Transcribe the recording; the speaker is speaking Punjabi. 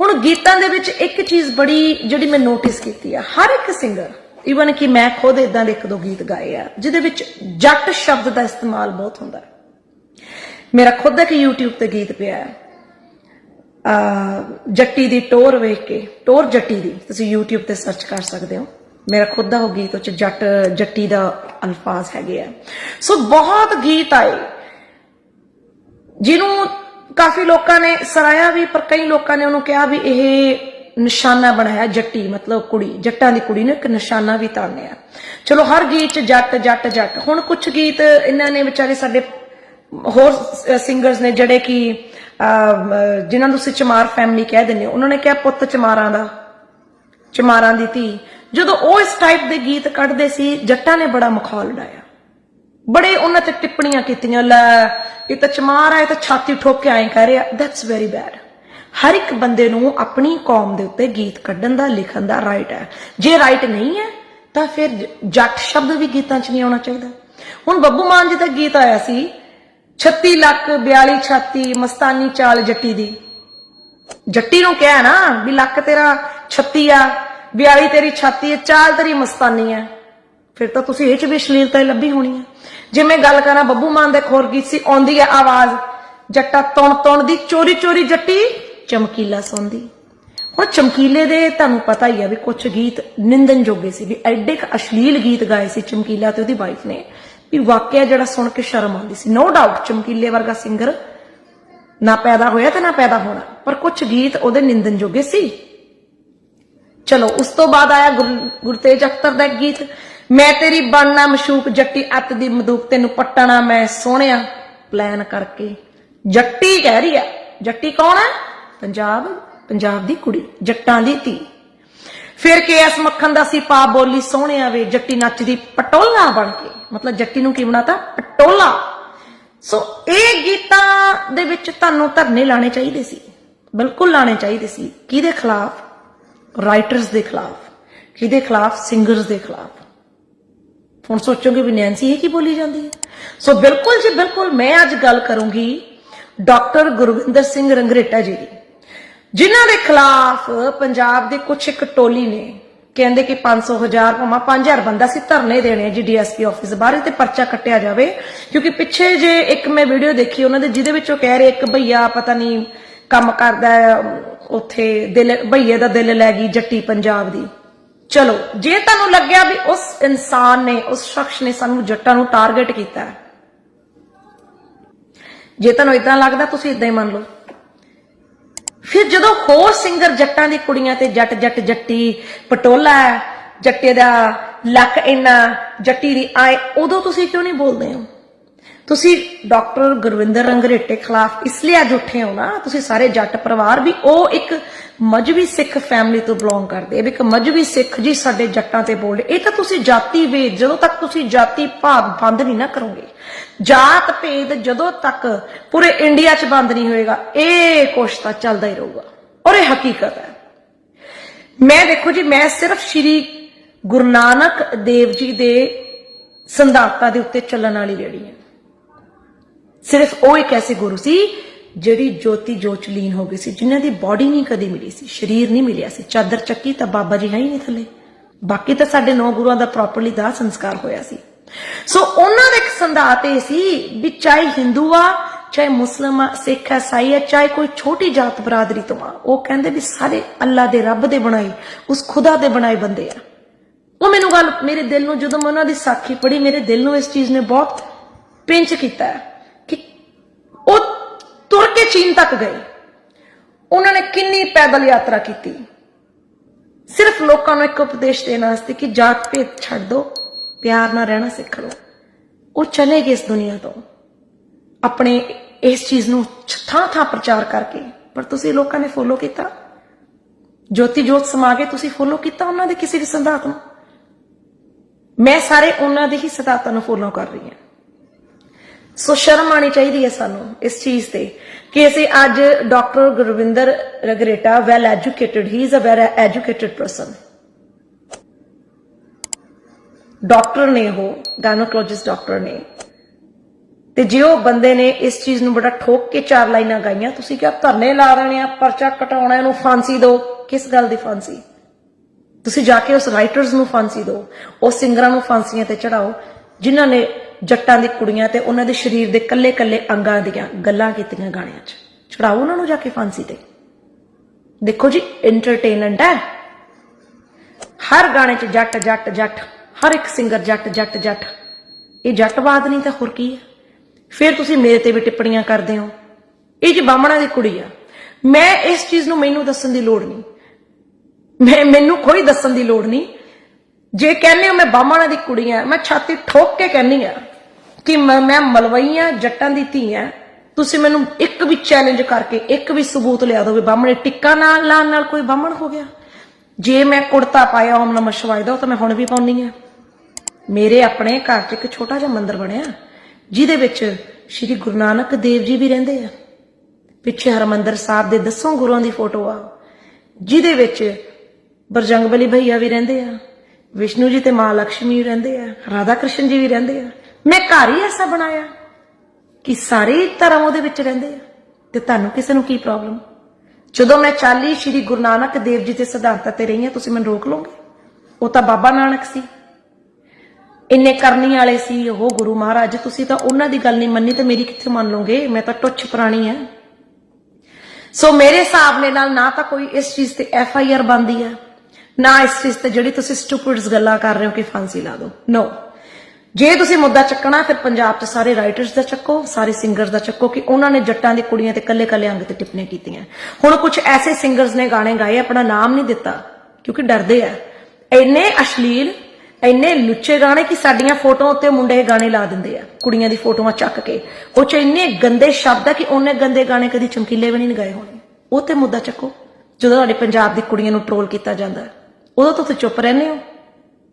ਹੁਣ ਗੀਤਾਂ ਦੇ ਵਿੱਚ ਇੱਕ ਚੀਜ਼ ਬੜੀ ਜਿਹੜੀ ਮੈਂ ਨੋਟਿਸ ਕੀਤੀ ਆ। ਹਰ ਇੱਕ ਸਿੰਗਰ ਈਵਨ ਕਿ ਮੈਂ ਖੁਦ ਇਦਾਂ ਦੇ ਇੱਕ ਦੋ ਗੀਤ ਗਾਏ ਆ, ਜਿਹਦੇ ਵਿੱਚ ਜੱਟ ਸ਼ਬਦ ਦਾ ਇਸਤੇਮਾਲ ਬਹੁਤ ਹੁੰਦਾ ਮੇਰਾ ਖੁਦ ਦਾ ਕਿ YouTube ਤੇ ਗੀਤ ਪਿਆ ਹੈ। ਆ ਜੱਟੀ ਦੀ ਟੋਰ ਵੇਖ ਕੇ, ਟੋਰ ਜੱਟੀ ਦੀ, ਤੁਸੀਂ YouTube ਤੇ ਸਰਚ ਕਰ ਸਕਦੇ ਹੋ। ਮੇਰਾ ਖੁਦ ਦਾ ਉਹ ਗੀਤ, ਉਹ ਚ ਜੱਟ, ਜੱਟੀ ਦਾ ਅਲਫਾਜ਼ ਹੈਗੇ ਆ। ਸੋ ਬਹੁਤ ਗੀਤ ਆਏ, ਜਿਹਨੂੰ ਕਾਫੀ ਲੋਕਾਂ ਨੇ ਸਰਾਇਆ ਵੀ ਪਰ ਕਈ ਲੋਕਾਂ ਨੇ ਉਹਨੂੰ ਕਿਹਾ ਵੀ ਇਹ ਨਿਸ਼ਾਨਾ ਬਣਾਇਆ ਜੱਟੀ ਮਤਲਬ ਕੁੜੀ ਜੱਟਾਂ ਦੀ ਕੁੜੀ ਨੂੰ ਇੱਕ ਨਿਸ਼ਾਨਾ ਵੀ ਤਾਣਿਆ। ਚਲੋ ਹਰ ਗੀਤ ਚ ਜੱਟ ਜੱਟ ਜੱਟ। ਹੁਣ ਕੁਝ ਗੀਤ ਇਹਨਾਂ ਨੇ ਵਿਚਾਰੇ ਸਾਡੇ ਹੋਰ ਸਿੰਗਰਸ ਨੇ ਜਿਹੜੇ ਕਿ ਅਮ, ਜਿਨ੍ਹਾਂ ਨੂੰ ਤੁਸੀਂ ਚਮਾਰ ਫੈਮਿਲੀ ਕਹਿ ਦਿੰਦੇ ਹੋ ਉਹਨਾਂ ਨੇ ਕਿਹਾ ਪੁੱਤ ਚਮਾਰਾਂ ਦਾ ਚਮਾਰਾਂ ਦੀ ਧੀ। ਜਦੋਂ ਉਹ ਇਸ ਟਾਈਪ ਦੇ ਗੀਤ ਕੱਢਦੇ ਸੀ ਜੱਟਾਂ ਨੇ ਬੜਾ ਮਖੌਲ ਡਾਇਆ ਬੜੇ ਉਹਨਾਂ ਤੇ ਟਿੱਪਣੀਆਂ ਕੀਤੀਆਂ ਲੈ ਇਹ ਤਾਂ ਚਮਾਰ ਹੈ ਇਹ ਤਾਂ ਛਾਤੀ ਠੋਕ ਕੇ ਐਂ ਕਹਿ ਰਿਹਾ ਦੈਟਸ ਵੈਰੀ ਬੈਡ ਹਰ ਇੱਕ ਬੰਦੇ ਨੂੰ ਆਪਣੀ ਕੌਮ ਦੇ ਉੱਤੇ ਗੀਤ ਕੱਢਣ ਦਾ, ਲਿਖਣ ਦਾ ਰਾਈਟ ਹੈ। ਜੇ ਰਾਈਟ ਨਹੀਂ ਹੈ, ਤਾਂ ਫਿਰ ਜੱਟ ਸ਼ਬਦ ਵੀ ਗੀਤਾਂ 'ਚ ਨਹੀਂ ਆਉਣਾ ਚਾਹੀਦਾ। ਹੁਣ ਬੱਬੂ ਮਾਨ ਜੀ ਦਾ ਗੀਤ ਆਇਆ ਸੀ 36 ਲੱਖ 42 ਛਾਤੀ, ਮਸਤਾਨੀ ਚਾਲ ਜੱਟੀ ਦੀ। ਜੱਟੀ ਨੂੰ ਕਿਹਾ ਨਾ ਵੀ ਲੱਕ ਤੇਰਾ 36 ਆ 42 ਤੇਰੀ ਛਾਤੀ ਹੈ ਚਾਲ ਤੇਰੀ ਮਸਤਾਨੀ ਹੈ ਫਿਰ ਤਾਂ ਤੁਸੀਂ ਇਹ ਚ ਵੀ ਅਸ਼ਲੀਲਤਾ ਹੀ ਲੱਭੀ ਹੋਣੀ ਹੈ ਜੇ ਮੈਂ ਗੱਲ ਕਰਾਂ ਬੱਬੂ ਮਾਨ ਦੇ ਖੋਰ ਗੀਤ ਸੀ, ਆਉਂਦੀ ਹੈ ਆਵਾਜ਼, ਜੱਟਾ ਤੁਣ ਤੁਣ ਦੀ, ਚੋਰੀ ਚੋਰੀ ਜੱਟੀ, ਚਮਕੀਲਾ ਸੌਂਦੀ। ਹੁਣ ਚਮਕੀਲੇ ਦੇ ਤੁਹਾਨੂੰ ਪਤਾ ਹੀ ਹੈ ਵੀ ਕੁਝ ਗੀਤ ਨਿੰਦਨ ਜੋਗੇ ਸੀ, ਵੀ ਐਡੇ ਕੁ ਅਸ਼ਲੀਲ ਗੀਤ ਗਾਏ ਸੀ ਚਮਕੀਲਾ ਤੇ ਉਹਦੀ ਵਾਈਫ ਨੇ। ਵੀ ਵਾਕਿਆ ਜਿਹੜਾ ਸੁਣ ਕੇ ਸ਼ਰਮ ਆਉਂਦੀ ਸੀ। ਨੋ ਡਾਊਟ ਚਮਕੀਲੇ ਵਰਗਾ ਸਿੰਗਰ ਨਾ ਪੈਦਾ ਹੋਇਆ ਤੇ ਨਾ ਪੈਦਾ ਹੋਣਾ, ਪਰ ਕੁਝ ਗੀਤ ਉਹਦੇ ਨਿੰਦਨ ਜੋਗੇ ਸੀ। ਚਲੋ, ਉਸ ਤੋਂ ਬਾਅਦ ਆਇਆ ਗੁਰ- ਗੁਰਤੇਜ ਅਖਤਰ ਦਾ ਗੀਤ। ਮੈਂ ਤੇਰੀ ਬਣਨਾ ਮਸ਼ੂਕ ਜੱਟੀ ਅੱਤ ਦੀ ਮਦੂਕ ਤੈਨੂੰ ਪੱਟਣਾ, ਮੈਂ ਸੋਹਣਿਆ ਪਲਾਨ ਕਰਕੇ। ਜੱਟੀ ਕਹਿ ਰਹੀ ਆ। ਜੱਟੀ ਕੌਣ ਹੈ ਪੰਜਾਬ ਪੰਜਾਬ ਦੀ ਕੁੜੀ, ਜੱਟਾਂ ਦੀ ਧੀ। ਫਿਰ ਕੇ ਐਸ ਮੱਖਣ ਦਾ ਸੀ ਪਾ ਬੋਲੀ ਸੋਹਣਿਆ ਵੇ, ਜੱਟੀ ਨੱਚਦੀ ਪਟੋਲਾ ਬਣ ਕੇ। ਮਤਲਬ ਜੱਟੀ ਨੂੰ ਕੀ ਬਣਾਤਾ? ਪਟੋਲਾ। ਸੋ ਇਹ ਗੀਤਾਂ ਦੇ ਵਿੱਚ ਤੁਹਾਨੂੰ ਧਰਨੇ ਲਾਣੇ ਚਾਹੀਦੇ ਸੀ। ਬਿਲਕੁਲ ਲਾਣੇ ਚਾਹੀਦੇ ਸੀ। ਕਿਹਦੇ ਖਿਲਾਫ? ਰਾਈਟਰਸ ਦੇ ਖਿਲਾਫ। ਕਿਹਦੇ ਖਿਲਾਫ? ਸਿੰਗਰਸ ਦੇ ਖਿਲਾਫ। ਹੁਣ ਸੋਚੋਗੇ ਵੀ ਨੈਂਸੀ ਇਹ ਕੀ ਬੋਲੀ ਜਾਂਦੀ ਹੈ? ਸੋ ਬਿਲਕੁਲ ਜੀ ਬਿਲਕੁਲ ਮੈਂ ਅੱਜ ਗੱਲ ਕਰੂੰਗੀ ਡਾਕਟਰ ਗੁਰਵਿੰਦਰ ਸਿੰਘ ਰੰਗਰੇਟਾ ਜੀ ਦੀ, ਜਿਨ੍ਹਾਂ ਦੇ ਖਿਲਾਫ ਪੰਜਾਬ ਦੇ ਕੁਝ ਇੱਕ ਟੋਲੀ ਨੇ ਕਹਿੰਦੇ ਕਿ 500 ਹਜ਼ਾਰ ਭਾਵੇਂ 5000 ਬੰਦਾ ਸੀ ਧਰਨੇ ਦੇਣੇ ਆ ਜੀ ਡੀਐਸਪੀ ਆਫਿਸ ਬਾਹਰ ਤੇ ਪਰਚਾ ਕੱਟਿਆ ਜਾਵੇ, ਕਿਉਂਕਿ ਪਿੱਛੇ ਜੇ ਇੱਕ ਮੈਂ ਵੀਡੀਓ ਦੇਖੀ ਉਹਨਾਂ ਦੇ, ਜਿਹਦੇ ਵਿੱਚ ਉਹ ਕਹਿ ਰਹੇ ਇੱਕ ਭਈਆ ਪਤਾ ਨਹੀਂ ਕੰਮ ਕਰਦਾ ਉੱਥੇ ਦਿਲ, ਭਈਏ ਦਾ ਦਿਲ ਲੈ ਗਈ ਜੱਟੀ ਪੰਜਾਬ ਦੀ। ਚਲੋ, ਜੇ ਤੁਹਾਨੂੰ ਲੱਗਿਆ ਵੀ ਉਸ ਇਨਸਾਨ ਨੇ, ਉਸ ਸ਼ਖਸ ਨੇ ਸਾਨੂੰ ਜੱਟਾਂ ਨੂੰ ਟਾਰਗੇਟ ਕੀਤਾ ਹੈ, ਜੇ ਤੁਹਾਨੂੰ ਇਦਾਂ ਲੱਗਦਾ, ਤੁਸੀਂ ਇਦਾਂ ਹੀ ਮੰਨ ਲਓ। ਫਿਰ ਜਦੋਂ ਹੋਰ ਸਿੰਗਰ ਜੱਟਾਂ ਦੀ ਕੁੜੀਆਂ ਤੇ ਜੱਟ ਜੱਟ, ਜੱਟੀ ਪਟੋਲਾ ਜੱਟੇ ਦਾ ਲੱਕ ਇੰਨਾ, ਜੱਟੀ ਦੀ ਆਏ, ਉਦੋਂ ਤੁਸੀਂ ਕਿਉਂ ਨਹੀਂ ਬੋਲਦੇ ਹੋ? ਤੁਸੀਂ ਡਾਕਟਰ ਗੁਰਵਿੰਦਰ ਰੰਗਰੇਟੇ ਖਿਲਾਫ ਇਸ ਲਈ ਅੱਜ ਉੱਠੇ ਹੋ ਨਾ, ਤੁਸੀਂ ਸਾਰੇ ਜੱਟ ਪਰਿਵਾਰ ਵੀ ਉਹ ਇੱਕ ਮਜਬੀ ਸਿੱਖ ਫੈਮਿਲੀ ਤੋਂ ਬਿਲੋਂਗ ਕਰਦੇ ਆ, ਵੀ ਇੱਕ ਮਜਬੀ ਸਿੱਖ ਜੀ ਸਾਡੇ ਜੱਟਾਂ ਤੇ ਬੋਲਦੇ ਇਹ ਤਾਂ ਤੁਸੀਂ ਜਾਤੀ ਵੇਦ ਜਦੋਂ ਤੱਕ ਤੁਸੀਂ ਜਾਤੀ ਭਾਵ ਬੰਦ ਨਹੀਂ ਨਾ ਕਰੋਗੇ, ਜਾਤ ਭੇਦ ਜਦੋਂ ਤੱਕ ਪੂਰੇ ਇੰਡੀਆ 'ਚ ਬੰਦ ਨਹੀਂ ਹੋਏਗਾ, ਇਹ ਕੁਛ ਤਾਂ ਚੱਲਦਾ ਹੀ ਰਹੂਗਾ। ਔਰ ਇਹ ਹਕੀਕਤ ਹੈ। ਮੈਂ ਦੇਖੋ ਜੀ, ਮੈਂ ਸਿਰਫ ਸ਼੍ਰੀ ਗੁਰੂ ਨਾਨਕ ਦੇਵ ਜੀ ਦੇ ਸੰਦਾਤਾਂ ਦੇ ਉੱਤੇ ਚੱਲਣ ਵਾਲੀ ਜਿਹੜੀ ਹੈ। ਸਿਰਫ ਉਹ ਇੱਕ ਐਸੇ ਗੁਰੂ ਸੀ ਜਿਹੜੀ ਜੋਤੀ ਜੋਚ ਲੀਨ ਹੋ ਗਈ ਸੀ, ਜਿਨ੍ਹਾਂ ਦੀ ਬਾਡੀ ਨਹੀਂ ਕਦੀ ਮਿਲੀ ਸੀ, ਸਰੀਰ ਨਹੀਂ ਮਿਲਿਆ ਸੀ, ਚਾਦਰ ਚੱਕੀ ਤਾਂ ਬਾਬਾ ਜੀ ਹੈ ਹੀ ਨਹੀਂ ਥੱਲੇ। ਬਾਕੀ ਤਾਂ ਸਾਡੇ ਨੌ ਗੁਰੂਆਂ ਦਾ ਪ੍ਰੋਪਰਲੀ ਦਾ ਸੰਸਕਾਰ ਹੋਇਆ ਸੀ। ਸੋ ਉਹਨਾਂ ਦਾ ਇੱਕ ਸੰਦਾਤ ਇਹ ਸੀ ਵੀ ਚਾਹੇ ਹਿੰਦੂ ਆ, ਚਾਹੇ ਮੁਸਲਮ ਆ ਸਿੱਖ ਆ ਈਸਾਈ ਆ, ਚਾਹੇ ਕੋਈ ਛੋਟੀ ਜਾਤ ਬਰਾਦਰੀ ਤੋਂ ਆ, ਉਹ ਕਹਿੰਦੇ ਵੀ ਸਾਰੇ ਅੱਲਾ ਦੇ ਰੱਬ ਦੇ ਬਣਾਏ, ਉਸ ਖੁਦਾ ਦੇ ਬਣਾਏ ਬੰਦੇ ਆ। ਉਹ ਮੈਨੂੰ ਗੱਲ ਮੇਰੇ ਦਿਲ ਨੂੰ, ਜਦੋਂ ਮੈਂ ਉਹਨਾਂ ਦੀ ਸਾਖੀ ਪੜ੍ਹੀ, ਮੇਰੇ ਦਿਲ ਨੂੰ ਇਸ ਚੀਜ਼ ਨੇ ਬਹੁਤ ਪਿੰਚ ਕੀਤਾ ਹੈ। ਕੇ ਚੀਨ ਤੱਕ ਗਏ। ਉਹਨਾਂ ਨੇ ਕਿੰਨੀ ਪੈਦਲ ਯਾਤਰਾ ਕੀਤੀ। ਸਿਰਫ ਲੋਕਾਂ ਨੂੰ ਇੱਕ ਉਪਦੇਸ਼ ਦੇਣ ਵਾਸਤੇ ਕਿ ਜਾਤ ਭੇਦ ਛੱਡ ਦਿਓ ਪਿਆਰ ਨਾਲ ਰਹਿਣਾ ਸਿੱਖ ਲਓ। ਉਹ ਚਲੇ ਗਏ ਇਸ ਦੁਨੀਆ ਤੋਂ। ਆਪਣੇ ਇਸ ਚੀਜ਼ ਨੂੰ ਥਾਂ ਥਾਂ ਪ੍ਰਚਾਰ ਕਰਕੇ। ਪਰ ਤੁਸੀਂ ਲੋਕਾਂ ਨੇ ਫੋਲੋ ਕੀਤਾ। ਜੋਤੀ ਜੋਤ ਸਮਾ ਕੇ ਤੁਸੀਂ ਫੋਲੋ ਕੀਤਾ ਉਹਨਾਂ ਦੇ ਕਿਸੇ ਵੀ ਸਿਧਾਂਤ ਨੂੰ। ਮੈਂ ਸਾਰੇ ਉਹਨਾਂ ਦੇ ਹੀ ਸਿਧਾਂਤਾਂ ਨੂੰ ਫੋਲੋ ਕਰ ਰਹੀ ਹਾਂ। ਸੋ ਸ਼ਰਮ ਆਣੀ ਚਾਹੀਦੀ ਹੈ ਸਾਨੂੰ ਇਸ ਚੀਜ਼ ਤੇ ਕਿ ਅਸੀਂ ਅੱਜ doctor Gurvinder Rangreta well educated he is a very educated person doctor ਨੇ ਉਹ ਗਾਇਨੋਕੋਲੋਜਿਸਟ ਡਾਕਟਰ ਨੇ। ਤੇ ਜੇ ਉਹ ਬੰਦੇ ਨੇ ਇਸ ਚੀਜ਼ ਨੂੰ ਬੜਾ ਠੋਕ ਕੇ ਚਾਰ ਲਾਈਨਾਂ ਗਾਈਆਂ, ਤੁਸੀਂ ਕਿਹਾ ਧਰਨੇ ਲਾ ਦੇਣੇ ਆ, ਪਰਚਾ ਕਟਾਉਣਾ, ਇਹਨੂੰ ਫਾਂਸੀ ਦਿਓ। ਕਿਸ ਗੱਲ ਦੀ ਫਾਂਸੀ? ਤੁਸੀਂ ਜਾ ਕੇ ਉਸ ਰਾਈਟਰਸ ਨੂੰ ਫਾਂਸੀ ਦਿਓ ਉਹ ਸਿੰਗਰਾਂ ਨੂੰ ਫਾਂਸੀਆਂ ਤੇ ਚੜਾਓ, ਜਿਨ੍ਹਾਂ ਨੇ ਜੱਟਾਂ ਦੀ ਕੁੜੀਆਂ ਤੇ ਉਹਨਾਂ ਦੇ ਸਰੀਰ ਦੇ ਕੱਲੇ-ਕੱਲੇ ਅੰਗਾਂ ਦੀਆਂ ਗੱਲਾਂ ਕੀਤੀਆਂ ਗਾਣਿਆਂ 'ਚ। ਚੜਾਓ ਉਹਨਾਂ ਨੂੰ ਜਾ ਕੇ ਫਾਂਸੀ ਤੇ। ਦੇਖੋ ਜੀ ਐਂਟਰਟੇਨਮੈਂਟ ਹੈ। ਹਰ ਗਾਣੇ 'ਚ ਜੱਟ ਜੱਟ ਜੱਟ, ਹਰ ਇੱਕ ਸਿੰਗਰ ਜੱਟ ਜੱਟ ਜੱਟ। ਇਹ ਜੱਟਵਾਦ ਨਹੀਂ ਤਾਂ ਹੋਰ ਕੀ ਹੈ? ਫਿਰ ਤੁਸੀਂ ਮੇਰੇ ਤੇ ਵੀ ਟਿੱਪਣੀਆਂ ਕਰਦੇ ਹੋ। ਇਹ ਜੀ ਬਾਹਮਣਾ ਦੀ ਕੁੜੀ ਆ। ਮੈਂ ਇਸ ਚੀਜ਼ ਨੂੰ ਮੈਨੂੰ ਦੱਸਣ ਦੀ ਲੋੜ ਨਹੀਂ। ਮੈਂ, ਮੈਨੂੰ ਕੋਈ ਦੱਸਣ ਦੀ ਲੋੜ ਨਹੀਂ। ਜੇ ਕਹਿੰਦੇ ਹੋ ਮੈਂ ਬਾਹਮਣਾ ਦੀ ਕੁੜੀ ਆ, ਮੈਂ ਛਾਤੀ ਠੋਕ ਕੇ ਕਹਿੰਨੀ ਆ ਕਿ ਮੈਂ ਮੈਂ ਮਲਵਈ ਆ ਜੱਟਾਂ ਦੀ ਧੀ ਆ ਤੁਸੀਂ ਮੈਨੂੰ ਇੱਕ ਵੀ ਚੈਲੰਜ ਕਰਕੇ ਇੱਕ ਵੀ ਸਬੂਤ ਲਿਆ ਦਿਓ ਵੀ ਬਾਹਮਣੇ ਟਿੱਕਾ ਨਾਲ ਲਾਉਣ ਨਾਲ ਕੋਈ ਬਾਹਮਣ ਹੋ ਗਿਆ। ਜੇ ਮੈਂ ਕੁੜਤਾ ਪਾਇਆ ਓਮ ਨਮः ਸ਼ਿਵਾਏ ਦਾ, ਉਹ ਤਾਂ ਮੈਂ ਹੁਣ ਵੀ ਪਾਉਣੀ ਆ ਮੇਰੇ ਆਪਣੇ ਘਰ 'ਚ ਇੱਕ ਛੋਟਾ ਜਿਹਾ ਮੰਦਿਰ ਬਣਿਆ, ਜਿਹਦੇ ਵਿੱਚ ਸ੍ਰੀ ਗੁਰੂ ਨਾਨਕ ਦੇਵ ਜੀ ਵੀ ਰਹਿੰਦੇ ਆ। ਪਿੱਛੇ ਹਰਮੰਦਰ ਸਾਹਿਬ ਦੇ ਦਸੋਂ ਗੁਰੂਆਂ ਦੀ ਫੋਟੋ ਆ, ਜਿਹਦੇ ਵਿੱਚ ਬਰਜੰਗ ਬਰਜੰਗਬਲੀ ਭਈਆ ਵੀ ਰਹਿੰਦੇ ਆ, ਵਿਸ਼ਨੂੰ ਜੀ ਤੇ ਮਾਂ ਲక్ష్ਮੀ ਰਹਿੰਦੇ ਆ, ਰਾਧਾ ਕ੍ਰਿਸ਼ਨ ਜੀ ਵੀ ਰਹਿੰਦੇ ਆ। ਮੈਂ ਘਰ ਹੀ ਐਸਾ ਬਣਾਇਆ ਕਿ ਸਾਰੇ ਧਰਮ ਉਹਦੇ ਵਿੱਚ ਰਹਿੰਦੇ ਆ। ਤੇ ਤੁਹਾਨੂੰ ਕਿਸੇ ਨੂੰ ਕੀ ਪ੍ਰੋਬਲਮ ਜਦੋਂ ਮੈਂ ਚਾਲੀ ਸ੍ਰੀ ਗੁਰੂ ਨਾਨਕ ਦੇਵ ਜੀ ਦੇ ਸਿਧਾਂਤਾਂ ਤੇ ਰਹੀ ਹਾਂ, ਤੁਸੀਂ ਮੈਨੂੰ ਰੋਕ ਲਓਗੇ? ਉਹ ਤਾਂ ਬਾਬਾ ਨਾਨਕ ਸੀ। ਇੰਨੇ ਕਰਨੀ ਵਾਲੇ ਸੀ, ਉਹ ਗੁਰੂ ਮਹਾਰਾਜ, ਤੁਸੀਂ ਤਾਂ ਉਹਨਾਂ ਦੀ ਗੱਲ ਨਹੀਂ ਮੰਨੀ ਤੇ ਮੇਰੀ ਕਿੱਥੇ ਮੰਨ ਲਓਗੇ? ਮੈਂ ਤਾਂ ਟੁੱਛ ਪੁਰਾਣੀ ਆ। ਸੋ ਮੇਰੇ ਹਿਸਾਬ ਦੇ ਨਾਲ ਨਾ ਤਾਂ ਕੋਈ ਇਸ ਚੀਜ਼ ਤੇ ਐਫ ਆਈ ਆਰ ਬੰਦੀ ਆ, ਨਾ ਇਸ ਚੀਜ਼ ਤੇ ਜਿਹੜੀ ਤੁਸੀਂ ਸਟੂਪਿਡਸ ਗੱਲਾਂ ਕਰ ਰਹੇ ਹੋ ਕਿ ਫਾਂਸੀ ਲਾ ਦਿਓ। ਨੋ ਜੇ ਤੁਸੀਂ ਮੁੱਦਾ ਚੱਕਣਾ ਫਿਰ ਪੰਜਾਬ 'ਚ ਸਾਰੇ ਰਾਈਟਰਸ ਦਾ ਚੱਕੋ ਸਾਰੇ ਸਿੰਗਰਸ ਦਾ ਚੱਕੋ ਕਿ ਉਹਨਾਂ ਨੇ ਜੱਟਾਂ ਦੀ ਕੁੜੀਆਂ ਤੇ ਕੱਲੇ-ਕੱਲੇ ਅੰਗ ਤੇ ਟਿੱਪਣੀਆਂ ਕੀਤੀਆਂ। ਹੁਣ ਕੁਝ ਐਸੇ ਸਿੰਗਰਸ ਨੇ ਗਾਣੇ ਗਾਏ ਆਪਣਾ ਨਾਮ ਨਹੀਂ ਦਿੱਤਾ ਕਿਉਂਕਿ ਡਰਦੇ ਆ। ਇੰਨੇ ਅਸ਼ਲੀਲ ਇੰਨੇ ਲੁੱਚੇ ਗਾਣੇ ਕਿ ਸਾਡੀਆਂ ਫੋਟੋਆਂ ਉੱਤੇ ਮੁੰਡੇ ਗਾਣੇ ਲਾ ਦਿੰਦੇ ਆ ਕੁੜੀਆਂ ਦੀ ਫੋਟੋਆਂ ਚੱਕ ਕੇ। ਉਹ ਚ ਇੰਨੇ ਗੰਦੇ ਸ਼ਬਦ ਆ ਕਿ ਉਹਨੇ ਗੰਦੇ ਗਾਣੇ ਕਦੀ ਚਮਕੀਲੇ ਵੀ ਨਹੀਂ ਗਾਏ ਹੋਣੇ। ਉਹ ਤੇ ਮੁੱਦਾ ਚੱਕੋ ਜਦੋਂ ਤੁਹਾਡੇ ਪੰਜਾਬ ਦੀ ਕੁੜੀਆਂ ਨੂੰ ਟ੍ਰੋਲ ਕੀਤਾ ਜਾਂਦਾ। ਹੈ, ਉਦੋਂ ਤੁਸੀਂ ਚੁੱਪ ਰਹਿੰਦੇ ਹੋ।